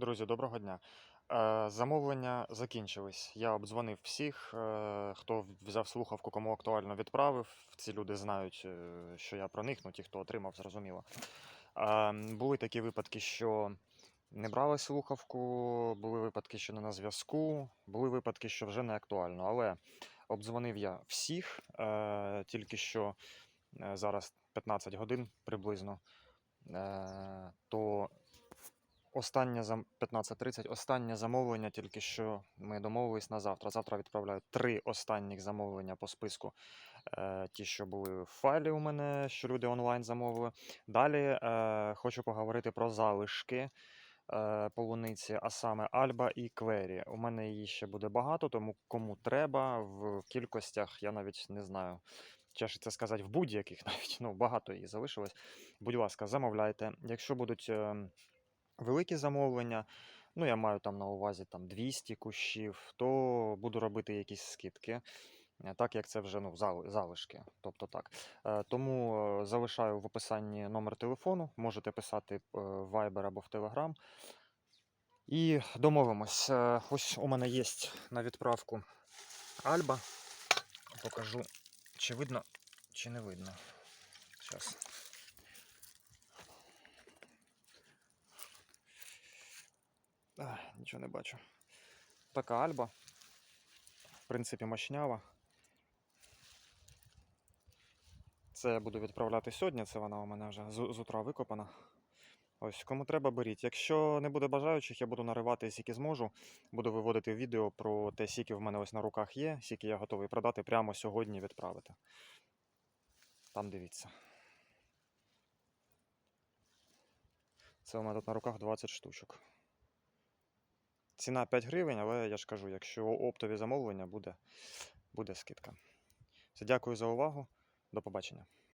Друзі, доброго дня. Е, Замовлення закінчились. Я обдзвонив всіх, е, хто взяв слухавку, кому актуально відправив. Ці люди знають, е, що я про них, ну ті, хто отримав, зрозуміло. Були такі випадки, що не брали слухавку, були випадки, що не на зв'язку, були випадки, що вже не актуально. Але обдзвонив я всіх, тільки що зараз 15 годин приблизно. То Останнє зам 15.30, останнє замовлення, тільки що ми домовились на завтра. Завтра відправляю три останніх замовлення по списку. Е, ті, що були в файлі у мене, що люди онлайн замовили. Далі е, хочу поговорити про залишки е, полуниці, а саме Альба і Квері. У мене її ще буде багато, тому кому треба в кількостях, я навіть не знаю. Чесно це сказати, в будь-яких навіть ну, багато її залишилось. Будь ласка, замовляйте. Якщо будуть. е, великі замовлення, ну я маю там на увазі там 200 кущів, то буду робити якісь скидки, е, так як це вже ну, залишки. Тобто так. Е, Тому е, залишаю в описанні номер телефону, можете писати в Viber або в Telegram. І домовимось. Ось у мене є на відправку Альба. Покажу, чи видно, чи не видно. Зараз. Ах, нічого не бачу. Така Альба. В принципі, мощнява. Це я буду відправляти сьогодні, це вона у мене вже з, з утра викопана. Ось, кому треба, беріть. Якщо не буде бажаючих, я буду наривати, скільки зможу. Буду виводити відео про те, скільки в мене ось на руках є, скільки я готовий продати прямо сьогодні відправити. Там дивіться. Це у мене тут на руках 20 штучок. Ціна 5 гривень, але я ж кажу, якщо оптові замовлення буде, буде скидка. Все, дякую за увагу. До побачення.